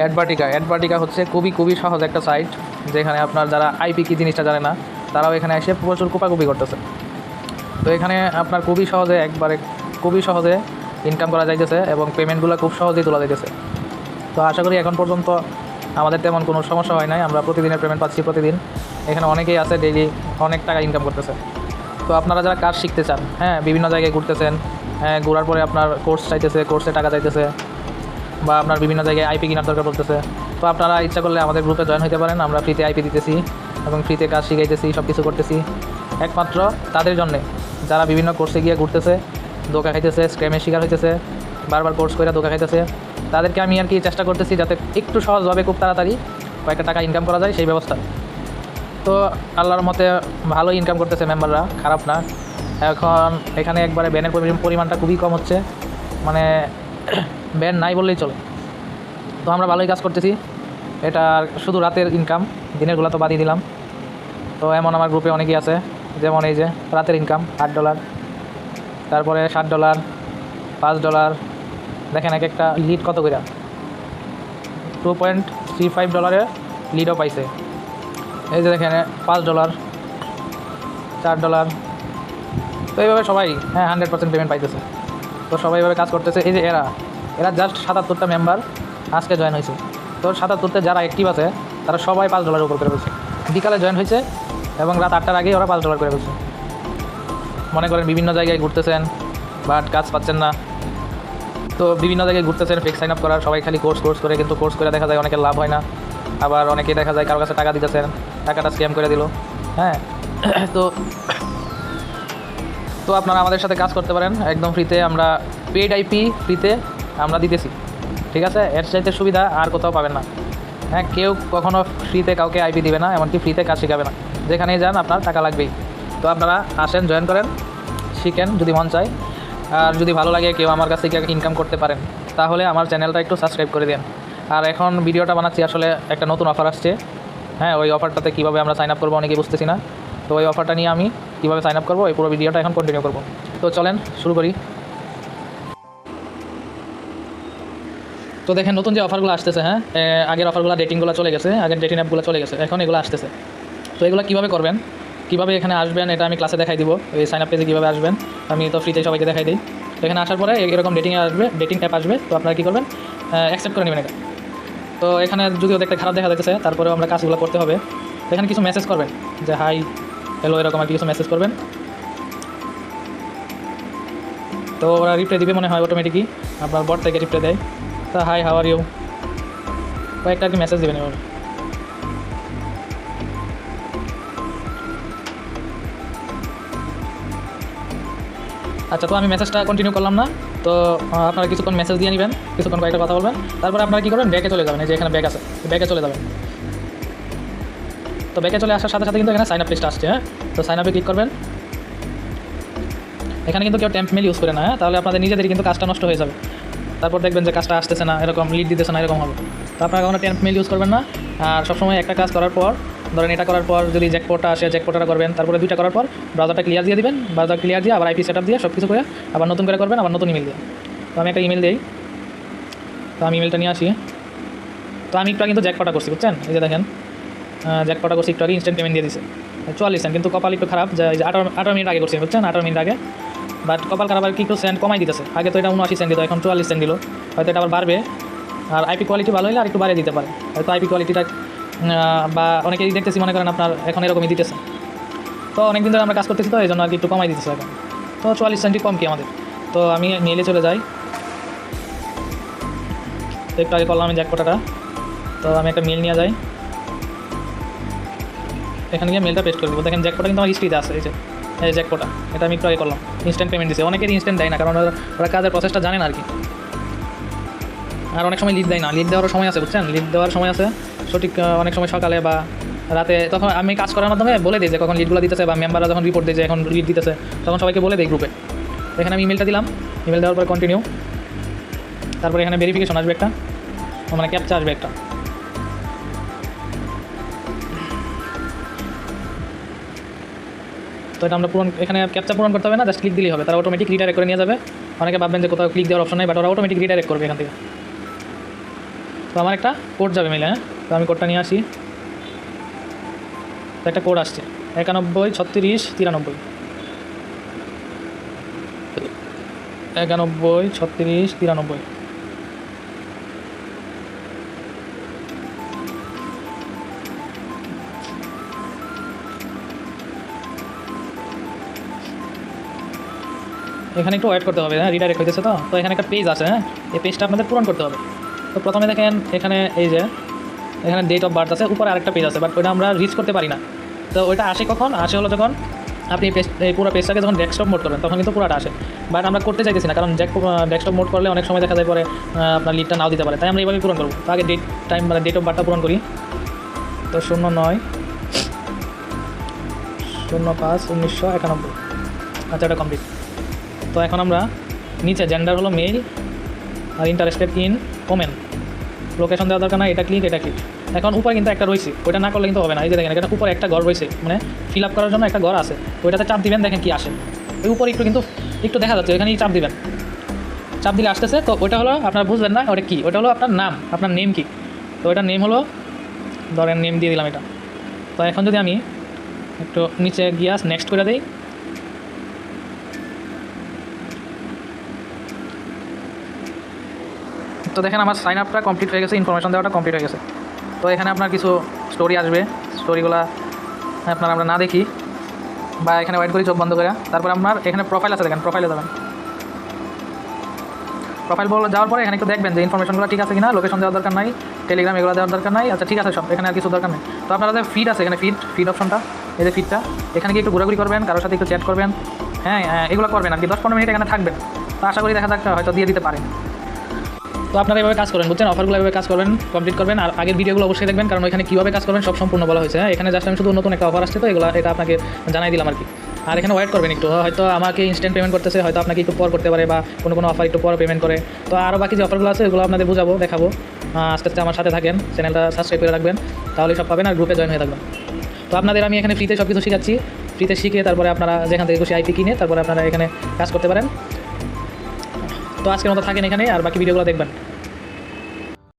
অ্যাডভার্টিকা। অ্যাডভার্টিকা হচ্ছে খুবই খুবই সহজ একটা সাইট যেখানে আপনার যারা আইপি কি জিনিসটা জানে না, তারাও এখানে এসে প্রচুর কোপাকুপি করতেছে। তো এখানে আপনার খুবই সহজে একবারে খুবই সহজে ইনকাম করা যাইতেছে এবং পেমেন্টগুলো খুব সহজেই তোলা যাইতেছে। তো আশা করি এখন পর্যন্ত আমাদের তেমন কোনো সমস্যা হয় নাই। আমরা প্রতিদিনের পেমেন্ট পাচ্ছি প্রতিদিন। এখানে অনেকেই আছে ডেইলি অনেক টাকা ইনকাম করতেছে। তো আপনারা যারা কাজ শিখতে চান হ্যাঁ বিভিন্ন জায়গায় ঘুরতেছেন হ্যাঁ ঘোরার পরে আপনার কোর্স চাইতেছে কোর্সে টাকা চাইতেছে বা আপনার বিভিন্ন জায়গায় আইপি কেনার দরকার পড়তেছে। তো আপনারা ইচ্ছা করলে আমাদের গ্রুপে জয়েন হতে পারেন, আমরা ফ্রিতে আইপি দিতেছি এবং ফ্রিতে কাজ শিখাইতেছি সব কিছু করতেছি। একমাত্র তাদের জন্যে, যারা বিভিন্ন কোর্সে গিয়ে ঘুরতেছে দোকা খাইতেছে স্ক্যামের শিকার হইতেছে, বারবার কোর্স করে দোকা খাইতেছে, তাদেরকে আমি আর কি চেষ্টা করতেছি যাতে একটু সহজভাবে খুব তাড়াতাড়ি কয়েকটা টাকা ইনকাম করা যায় সেই ব্যবস্থা। তো আল্লাহর মতে ভালো ইনকাম করতেছে মেম্বাররা খারাপ না। এখন এখানে একবারে ব্যানের পরিমাণটা খুবই কম হচ্ছে। মানে ব্যান নাই বললেই চলে। তো আমরা ভালোই কাজ করতেছি। এটা শুধু রাতের ইনকাম দিনেরগুলো তো বাদই দিলাম। তো এমন আমার গ্রুপে অনেকেই আছে, যেমন এই যে রাতের ইনকাম আট ডলার তারপরে ষাট ডলার পাঁচ ডলার দেখেন এক একটা লিড কত করে টু পয়েন্ট থ্রি ফাইভ ডলারে লিডও পাইছে। এই যে দেখেন, পাঁচ ডলার চার ডলার তো এইভাবে সবাই হ্যাঁ হান্ড্রেড পার্সেন্ট পেমেন্ট পাইতেছে। তো সবাই এভাবে কাজ করতেছে। এই যে এরা এরা জাস্ট সাতাত্তরটা মেম্বার আজকে জয়েন হয়েছে। তো সাতাত্তরতে যারা অ্যাক্টিভ আছে, তারা সবাই পাঁচ ডলারের উপর করে ফেলছে। বিকালে জয়েন হয়েছে এবং রাত আটটার আগেই ওরা পাঁচ ডলার করে ফেলছে। মনে করেন বিভিন্ন জায়গায় ঘুরতেছেন বাট কাজ পাচ্ছেন না। তো বিভিন্ন জায়গায় ঘুরতেছেন ফেক সাইন আপ করার, সবাই খালি কোর্স কোর্স করে, কিন্তু কোর্স করে দেখা যায় অনেকের লাভ হয় না। আবার অনেকে দেখা যায় কারও কাছে টাকা দিতেছেন, টাকাটা স্ক্যাম করে দিল। হ্যাঁ তো তো আপনারা আমাদের সাথে কাজ করতে পারেন। একদম ফ্রিতে আমরা পেড আইপি ফ্রিতে আমরা দিতেছি। ঠিক আছে? এর চাইতে সুবিধা আর কোথাও পাবেন না। হ্যাঁ কেউ কখনও ফ্রিতে কাউকে আইপি দিবে না, এমনকি ফ্রিতে কাজ শেখাবে না। যেখানেই যান, আপনার টাকা লাগবেই। তো আপনারা আসেন জয়েন করেন, শিখেন যদি মন চায়। আর যদি ভালো লাগে, কেউ আমার কাছ থেকে ইনকাম করতে পারেন, তাহলে আমার চ্যানেলটা একটু সাবস্ক্রাইব করে দিন। আর এখন ভিডিওটা বানাচ্ছি, আসলে একটা নতুন অফার আসছে। হ্যাঁ ওই অফারটাতে কীভাবে আমরা সাইন আপ করব অনেকেই বুঝতেছি না। তো ওই অফারটা নিয়ে আমি কীভাবে সাইন আপ করব, এই পুরো ভিডিওটা এখন কন্টিনিউ করব। তো চলেন, শুরু করি। তো দেখেন, নতুন যে অফারগুলো আসতেছে হ্যাঁ? আগের অফারগুলো ডেটিংগুলো চলে গেছে, আগের ডেটিং অ্যাপগুলো চলে গেছে, এখন এগুলো আসতেছে। তো এগুলো কীভাবে করবেন? কীভাবে এখানে আসবেন? এটা আমি ক্লাসে দেখাই দিব, এই সাইন আপ পেজে কীভাবে আসবেন? আমি তো ফ্রিতে সবাইকে দেখাই দিই। তো এখানে আসার পরে এরকম ডেটিংয়ে আসবে ডেটিং অ্যাপ আসবে, তো আপনারা কী করবেন? অ্যাকসেপ্ট করে নেবেন এটা। তো এখানে যদিও দেখতে খারাপ দেখা যাচ্ছে তারপরেও আমরা কাজগুলো করতে হবে। এখানে কিছু মেসেজ করবেন, যে হাই হ্যালো এরকম আর কিছু মেসেজ করবেন। তো ওরা রিপ্লাই দিবে মনে হয় অটোমেটিকই আপনার বট থেকে রিপ্লাই দেয়। তা হাই হাওয়ার ইউ কয়েকটা আর কি মেসেজ দেবেন এবার। আচ্ছা তো আমি মেসেজটা কন্টিনিউ করলাম না। তো আপনারা কিছুক্ষণ মেসেজ দিয়ে নেবেন, কিছুক্ষণ কয়েকটা কথা বলবেন। তারপরে আপনারা কী করবেন? ব্যাকে চলে যাবেন, এই যে এখানে ব্যাগ আছে ব্যাকে চলে যাবেন। তো ব্যাকে চলে আসার সাথে সাথে কিন্তু এখানে সাইন আপ লিস্ট আসছে হ্যাঁ? তো সাইন আপে ক্লিক করবেন। এখানে কিন্তু কেউ টেম্প মেল ইউজ করে না হ্যাঁ? তাহলে আপনাদের নিজেদের কিন্তু কাজটা নষ্ট হয়ে যাবে। তারপর দেখবেন যে কাজটা আসতেছে না, এরকম লিড দিতেছে না, এরকম হবে। তো আপনারা কখনো টেন মেল ইউজ করবেন না। আর সবসময় একটা কাজ করার পর, ধরেন এটা করার পর যদি জ্যাকপোর্টটা আসে জ্যাকপোর্টটা করবেন, তারপরে দুইটা করার পর ব্রাউজারটা ক্লিয়ার দিয়ে দিবেন ব্রাউজার ক্লিয়ার দিয়ে আবার আইপি সেটআপ দিয়ে সব কিছু করে আবার নতুন করে করবেন, আবার নতুন ইমেল দিয়ে। তো আমি একটা ইমেল দিই। তো আমি ইমেলটা নিয়ে আসি। তো আমি একটু কিন্তু জ্যাকপটা করছি, বুঝছেন? এই যে দেখেন জ্যাকপটা করছি, একটু আগে ইনস্ট্যান্ট পেমেন্ট দিয়ে দিছে। চুয়াল্লিশ কিন্তু কপাল একটু খারাপ যে আঠারো আঠারো মিনিট আগে করছি, বুঝছেন? আঠারো মিনিট আগে। বাট কপাল খারাপ কি একটু সেন্ট কমাই দিতেছে। আগে তো এটা উনআশি সেন্ট দিত, এখন চুয়াল্লিশ সেন্ট দিল। হয়তো এটা আবার বাড়বে। আর আইপি কোয়ালিটি ভালো হলে আর একটু বাড়িয়ে দিতে পারে। হয়তো আইপি কোয়ালিটিটা বা অনেকেই দেখতেছি মনে করেন আপনার এখন এরকমই দিতেছে। তো অনেক দিন ধরে আমরা কাজ করতেছি তো এই জন্য আর কি একটু কমাই দিতেছে এখন। তো চুয়াল্লিশ সেন্টই কম কি আমাদের? তো আমি মেলে চলে যাই। একটু আগে করলাম আমি জ্যাকপটাটা তো আমি একটা মেল নিয়ে যাই। এখানে গিয়ে মেলটা পেস্ট করব দেখেন জ্যাকপটা কিন্তু আমার হিস্ট্রিতে আছে, এই যে। জ্যাকপটা এটা আমি একটু আগে করলাম। ইনস্ট্যান্ট পেমেন্ট দিচ্ছে অনেকের ইনস্ট্যান্ট দেয় না, কারণ ওরা- ওরা কাজের প্রসেসটা জানে না আর কি। আর অনেক সময় লিড দেয় না। লিড দেওয়ার সময় আছে, বুঝছেন? লিড দেওয়ার সময় আছে। সঠিক অনেক সময় সকালে বা রাতে তখন আমি কাজ করার মাধ্যমে বলে দিই যে কখন লিডগুলো দিতেছে বা মেম্বাররা যখন রিপোর্ট দিয়েছে এখন লিড দিতেছে, তখন সবাইকে বলে দিই গ্রুপে এখানে আমি ইমেলটা দিলাম। ইমেল দেওয়ার পর কন্টিনিউ তারপরে এখানে ভেরিফিকেশন আসবে একটা। মানে ক্যাপচা আসবে একটা। তো এটা আমরা পূরণ, এখানে ক্যাপচা পূরণ করতে হবে না জাস্ট ক্লিক দিলেই হবে। তারা অটোমেটিক রিডাইরেক্ট করে নিয়ে যাবে। অনেকে ভাববেন যে কোথাও ক্লিক দেওয়ার অপশন নেই বাট ওরা অটোমেটিক রিডাইরেক্ট করবে এখান থেকে। তো আমার একটা কোড যাবে মেলে হ্যাঁ? তো আমি কোডটা নিয়ে আসি। তো একটা কোড আসছে, একানব্বই, ছত্রিশ, তিরানব্বই। একানব্বই, ছত্রিশ, তিরানব্বই। এখানে একটু ওয়েট করতে হবে হ্যাঁ রিডাইরেক্ট হইতেছে তো? তো এখানে একটা পেজ আছে হ্যাঁ? এই পেজটা আপনাদের পূরণ করতে হবে। তো প্রথমে দেখেন, এখানে এই যে, এখানে ডেট অফ বার্থ আছে, উপরে আরেকটা পেজ আছে বাট ওটা আমরা রিচ করতে পারি না। তো ওইটা আসে কখন? আসে হলো যখন আপনি পেজ এই পুরো পেজটাকে যখন ডেস্কটপ মোড করবেন তখন কিন্তু পুরোটা আসে। বাট আমরা করতে চাইতেছি না, কারণ ডেস্কটপ মোড করলে অনেক সময় দেখা যায় পরে আপনার লিডটা নাও দিতে পারে। তাই আমরা এইভাবে পূরণ করব। আগে ডেট টাইম মানে ডেট অফ বার্থটা পূরণ করি। তো শূন্য নয়, শূন্য পাঁচ, উনিশশো একানব্বই। আচ্ছা এটা কমপ্লিট তো এখন আমরা নিচে জেন্ডার হলো মেল আর ইন্টারেস্টেড ইন ওমেন লোকেশন দেওয়া দরকার না এটা ক্লিক এটা ক্লিক এখন উপরে কিন্তু একটা রয়েছে, ওইটা না করলে কিন্তু হবে না। এই যে দেখেন, এখানে উপরে একটা ঘর রয়েছে মানে ফিল আপ করার জন্য একটা ঘর আছে। ওইটাতে চাপ দিবেন, দেখেন কি আসে। ওই উপরে একটু কিন্তু, একটু দেখা যাচ্ছে, ওইখানেই চাপ দিবেন। চাপ দিলে আসতেছে, তো ওইটা হলো আপনার বুঝবেন না ওটা কী? ওটা হলো আপনার নাম, আপনার নেম কি? তো ওইটার নেম হলো, ধরেন নেম দিয়ে দিলাম এটা। তো এখন যদি আমি একটু নিচে গিয়াস নেক্সট করে দিই। তো দেখেন আমার সাইন আপটা কমপ্লিট হয়ে গেছে ইনফরমেশন দেওয়াটা কমপ্লিট হয়ে গেছে। তো এখানে আপনার কিছু স্টোরি আসবে। স্টোরিগুলো আপনার আমরা না দেখি। বা এখানে ওয়েট করি চোখ বন্ধ করে। তারপর আপনার এখানে প্রোফাইল আছে দেখেন প্রোফাইলে যাবেন। প্রোফাইল বল যাওয়ার পরে এখানে একটু দেখবেন যে ইনফরমেশনগুলো ঠিক আছে কিনা লোকেশন দেওয়ার দরকার নাই টেলিগ্রাম এগুলো দেওয়ার দরকার নাই আচ্ছা ঠিক আছে সব এখানে আর কিছু দরকার নেই। তো আপনারা যে ফিড আছে এখানে ফিড ফিড অপশনটা এই যে ফিডটা এখানে গিয়ে একটু ঘোরাঘুরি করবেন কারোর সাথে একটু চ্যাট করবেন। হ্যাঁ হ্যাঁ, এগুলো করবেন আর কি দশ পনেরো মিনিট এখানে থাকবেন। তো আশা করি দেখা যাক হয়তো দিয়ে দিতে পারেন। তো আপনারা এভাবে কাজ করেন, বুঝছেন? অফারগুলো এভাবে কাজ করবেন কমপ্লিট করবেন, আর আগের ভিডিওগুলো অবশ্যই দেখবেন, কারণ ওইখানে কীভাবে কাজ করবেন সব সম্পূর্ণ বলা হয়েছে। হ্যাঁ এখানে জাস্ট আমি শুধু নতুন একটা অফার আসছে তো, এগুলো এটা আপনাকে জানাই দিলাম আর কি। আর এখানে ওয়েট করবেন একটু হয়তো আমাকে ইনস্ট্যান্ট পেমেন্ট করতেছে, হয়তো আপনাকে একটু পর করতে পারে বা কোনো কোনো অফার একটু পর পেমেন্ট করে। তো আরও বাকি যে অফারগুলো আছে এগুলো আপনাদের বুঝাবো, দেখাবো। আস্তে আস্তে আমার সাথে থাকেন চ্যানেলটা সাবস্ক্রাইব করে রাখবেন তাহলে সব পাবেন আর গ্রুপে জয়েন হয়ে থাকবেন। তো আপনাদের আমি এখানে ফ্রিতে সব কিছু শেখাচ্ছি। ফ্রিতে শিখে তারপরে আপনারা যেখান থেকে খুশি আইপি কিনে তারপরে আপনারা এখানে কাজ করতে পারেন। তো আজকের মতো থাকেন এখানে আর বাকি ভিডিওগুলো দেখবেন।